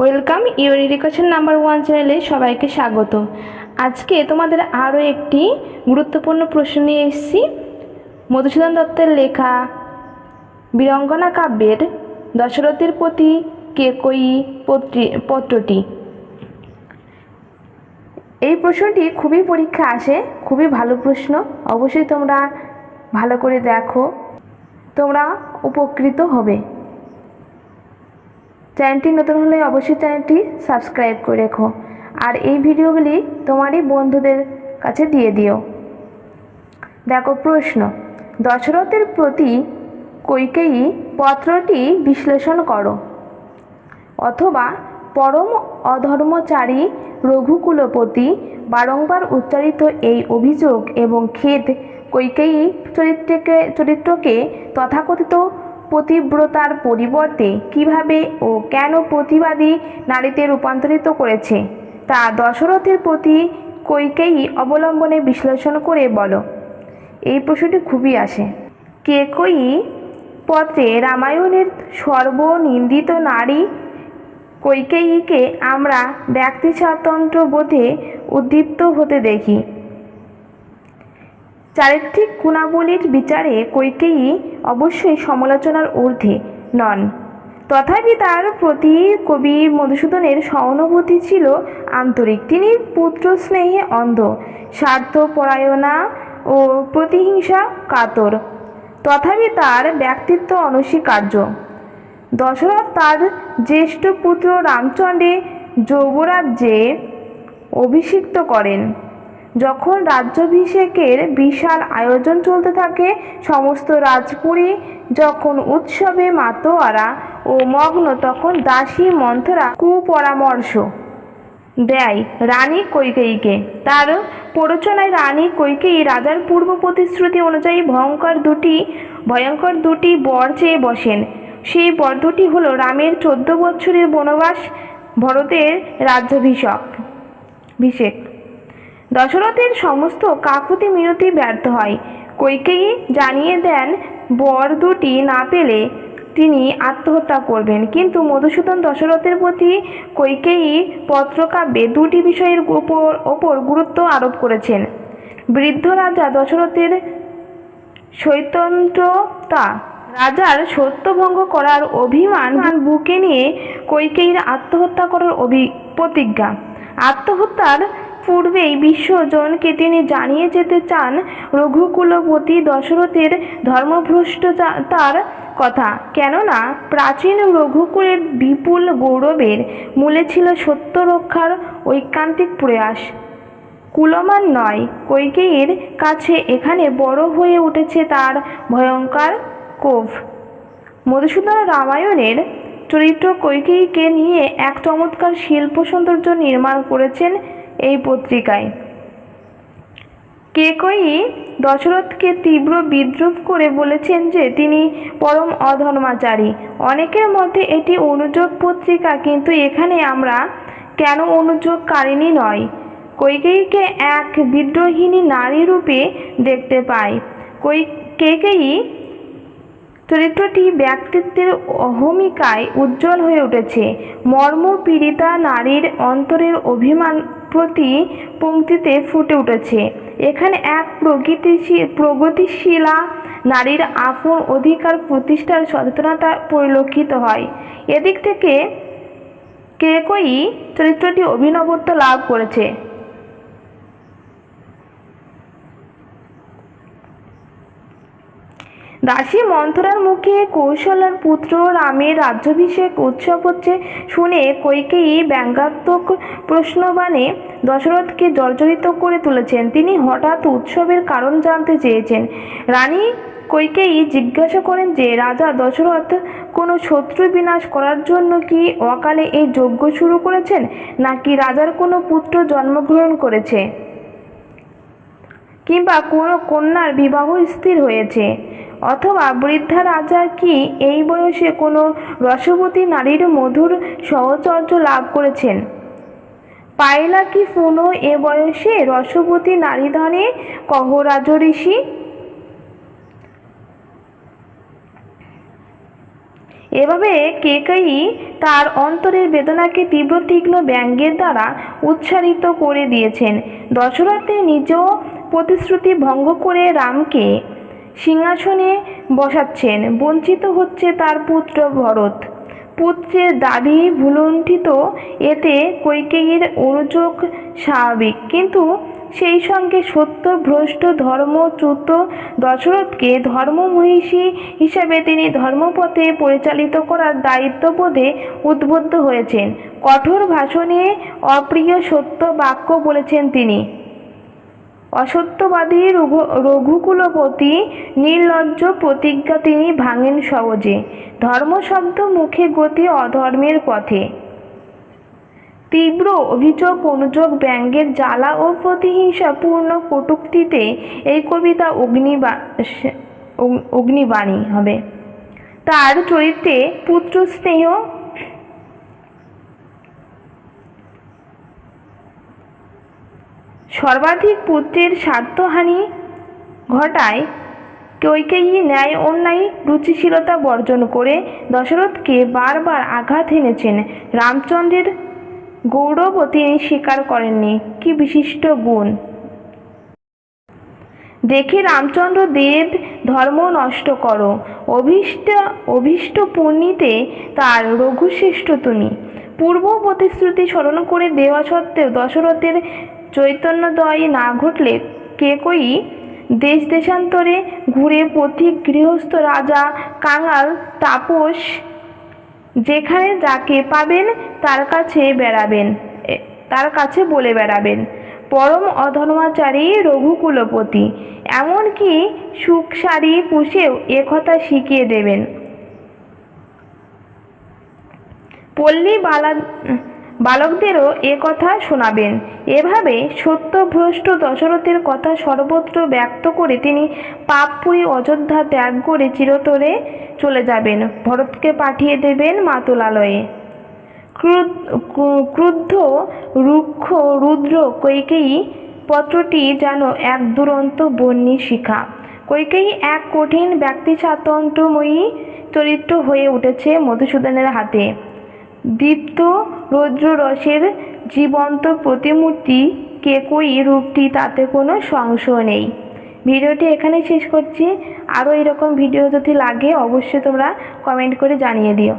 Welcome, your education number one চ্যানেলে সবাইকে স্বাগত। আজকে তোমাদের আরও একটি গুরুত্বপূর্ণ প্রশ্ন নিয়ে এসেছি। মধুসূদন দত্তের লেখা বীরঙ্গনা কাব্যের দশরথের প্রতি কেকই পত্রি, পত্রটি? এই প্রশ্নটি খুবই পরীক্ষা আসে, খুবই ভালো প্রশ্ন। অবশ্যই তোমরা ভালো করে দেখো, তোমরা উপকৃত হবে। চ্যানেলটি নতুন হলে অবশ্যই চ্যানেলটি সাবস্ক্রাইব করে রেখো। আর এই ভিডিওগুলি তোমারই বন্ধুদের কাছে দিয়ে দিও। দেখো প্রশ্ন, দশরথের প্রতি কৈকেয়ী পত্রটি বিশ্লেষণ করো। অথবা পরম অধর্মচারী রঘুকুলপতি বারংবার উচ্চারিত এই অভিযোগ এবং খেদ কৈকেয়ী চরিত্রকে চরিত্রকে তথাকথিত পতিব্রতার পরিবর্তে কীভাবে ও কেন প্রতিবাদী নারীতে রূপান্তরিত করেছে, তা দশরথের প্রতি কৈকেয়ী অবলম্বনে বিশ্লেষণ করে বলো। এই প্রশ্নটি খুবই আসে। কেকই পত্রে রামায়ণের সর্বনিন্দিত নারী কৈকেয়ীকে আমরা ব্যক্তি স্বাতন্ত্র্য বোধে উদ্দীপ্ত হতে দেখি। চারিত্রিক গুণাবলীর বিচারে কৈকেয়ী অবশ্যই সমালোচনার ঊর্ধ্বে নন। তথাপি তার প্রতি কবি মধুসূদনের সহানুভূতি ছিল আন্তরিক। তিনি পুত্র স্নেহে অন্ধ, স্বার্থপরায়ণা ও প্রতিহিংসা কাতর। তথাপি তার ব্যক্তিত্ব অনস্বীকার্য। দশরথ তার জ্যেষ্ঠ পুত্র রামচন্দ্রে যৌবরাজ্যে অভিষিক্ত করেন। যখন রাজ্যাভিষেকের বিশাল আয়োজন চলতে থাকে, সমস্ত রাজপুরী যখন উৎসবে মাতোয়ারা ও মগ্ন, তখন দাসী মন্থরা কুপরামর্শ দেয় রানী কৈকেয়ীকে। তার প্ররোচনায় রানী কৈকেয়ী রাজার পূর্ব প্রতিশ্রুতি অনুযায়ী ভয়ঙ্কর দুটি ভয়ঙ্কর দুটি বর চেয়ে বসেন। সেই বর দুটি হল রামের চোদ্দ বছরের বনবাস, ভরতের রাজ্যাভিষেক। ভিষেক দশরথের সমস্ত কাকুতি মিনতি ব্যর্থ হয়। কৈকেয়ী জানিয়ে দেন, বর দুটি না পেলে তিনি আত্মহত্যা করবেন। কিন্তু মধুসূদন দশরথের প্রতি কৈকেয়ী পত্রকাব্যে দুটি বিষয়ের উপর, ওপর গুরুত্ব আরোপ করেছেন। বৃদ্ধ রাজা দশরথের স্বৈতন্ত্রতা, রাজার সত্যভঙ্গ করার অভিমান বুকে নিয়ে কৈকেয়ীর আত্মহত্যা করার অভি, প্রতিজ্ঞা। আত্মহত্যার পূর্বেই বিশ্বজনকে তিনি জানিয়ে যেতে চান রঘুকুলপতি দশরথের ধর্মভ্রষ্টতার কথা। কেননা, প্রাচীন রঘুকুলের বিপুল গৌরবের মূলে ছিল সত্য রক্ষার ঐকান্তিক প্রয়াস। কুলমান নয়, কৈকেয়ীর কাছে এখানে বড় হয়ে উঠেছে তার ভয়ঙ্কর কোভ মধুসূদন রামায়ণের চরিত্র কৈকেয়ীকে নিয়ে এক চমৎকার শিল্প সৌন্দর্য নির্মাণ করেছেন এই পত্রিকায়। কেকই দশরথকে তীব্র বিদ্রুপ করে বলেছেন যে তিনি পরম অধর্মাচারী। অনেকের মধ্যে এটি অনুযোগ পত্রিকা, কিন্তু এখানে আমরা কেন অনুযোগকারিণী নয়? কৈকেয়ীকে এক বিদ্রোহিণী নারী রূপে দেখতে পাই। কই কেকেয়ী চরিত্রটি ব্যক্তিত্বের অহমিকায় উজ্জ্বল হয়ে উঠেছে। মর্মপীড়িতা নারীর অন্তরের অভিমান প্রতি পঙ্ক্তিতে ফুটে উঠেছে। এখানে এক প্রগতিশীল প্রগতিশীলা নারীর আপন অধিকার প্রতিষ্ঠার সচেতনতা পরিলক্ষিত হয়। এদিক থেকে কেকই চরিত্রটি অভিনবত্ব লাভ করেছে। দাসী মন্থরার মুখে কৌশলার পুত্র রামের রাজ্যাভিষেক উৎসব হচ্ছে শুনে কৈকেয়ী ব্যঙ্গাত্মক প্রশ্নবাণে দশরথকে জর্জরিত করে তুলেছেন। তিনি হঠাৎ উৎসবের কারণ জানতে চেয়েছেন। রানী কৈকেয়ী জিজ্ঞাসা করেন যে, রাজা, দশরথ কোনো শত্রু বিনাশ করার জন্য কি অকালে এই যজ্ঞ শুরু করেছেন, নাকি রাজার কোনো পুত্র জন্মগ্রহণ করেছে? কিংবা কোনো কন্যার বিবাহ স্থির হয়েছে? অথবা বৃদ্ধা রাজা কি এই বয়সে কোনো রসবতী নারীর মধুর সহচর্য লাভ করেছেন? পাইলা কি পুনঃ এ বয়সে রসবতী নারীধনে কহ রাজঋষি এভাবে কেকেই তার অন্তরের বেদনাকে তীব্র তীক্ষ্ণ ব্যঙ্গের দ্বারা উচ্চারিত করে দিয়েছেন। দশরথে নিজ প্রতিশ্রুতি ভঙ্গ করে রামকে সিংহাসনে বসাচ্ছেন। বঞ্চিত হচ্ছে তার পুত্র ভরত। পুত্রের দাবি ভুলুণ্ঠিত, এতে কৈকেয়ীর অনুযোগ স্বাভাবিক। কিন্তু সেই সঙ্গে সত্য, ভ্রষ্ট ধর্মচ্যুত দশরথকে ধর্মমহিষী হিসাবে তিনি ধর্মপথে পরিচালিত করার দায়িত্ববোধে উদ্বুদ্ধ হয়েছেন। কঠোর ভাষণে অপ্রিয় সত্য বাক্য বলেছেন তিনি। অসত্যবাদী রঘু, রঘুকুলপতি নির্লজ্জ প্রতিজ্ঞা তিনি ভাঙেন সহজে। ধর্মশব্দ মুখে গতি অধর্মের পথে। তীব্র অভিযোগ, অনুযোগ, ব্যঙ্গের জ্বালা ও প্রতিহিংসাপূর্ণ কটুক্তিতে এই কবিতা অগ্নিবা, অগ্নিবাণী হবে। তার চরিত্রে পুত্র স্নেহ সর্বাধিক পুত্রের স্বার্থহানি ঘটায় কৈকেয়ী ন্যায় অন্যায় রুচিশীলতা বর্জন করে দশরথকে বারবার আঘাত এনেছেন। রামচন্দ্রের গৌরব তিনি স্বীকার করেননি। কি বিশিষ্ট গুণ। দেখে রামচন্দ্র দেব ধর্ম নষ্ট করো। অভীষ্ট অভীষ্ট পূর্ণিতে তার রঘুশ্রেষ্ঠ তুমি। পূর্ব প্রতিশ্রুতি স্মরণ করে দেওয়া সত্ত্বেও দশরথের চৈতন্যদয় না ঘটলে কে কই? দেশ দেশান্তরে ঘুরে পথিক গৃহস্থ রাজা কাঙাল তাপস যেখানে যাকে পাবেন তার কাছে বেড়াবেন তার কাছে বলে বেড়াবেন। পরম অধর্মাচারী রঘুকুলপতি, এমনকি সুখ সারি পুষেও একথা শিখিয়ে দেবেন। পল্লী বালা বালকদেরও এ কথা শোনাবেন। এভাবে সত্যভ্রষ্ট দশরথের কথা সর্বত্র ব্যক্ত করে তিনি পাপপুরী অযোধ্যা ত্যাগ করে চিরতরে চলে যাবেন। ভরতকে পাঠিয়ে দেবেন মাতুলালয়ে। ক্রুদ্ধ, রুক্ষ, রুদ্র, কৈকেয়ী পত্রটি যেন এক দুরন্ত বন্যী শিখা। কৈকেয়ী এক কঠিন ব্যক্তি স্বাতন্ত্র্যময়ী চরিত্র হয়ে উঠেছে মধুসূদনের হাতে। দীপ্ত রৌদ্ররসের জীবন্ত প্রতিমূর্তি কেকই রূপটি তাতে কোনো সংশয় নেই। ভিডিওটি এখানে শেষ করছি। আরও এরকম ভিডিও যদি লাগে, অবশ্যই তোমরা কমেন্ট করে জানিয়ে দিও।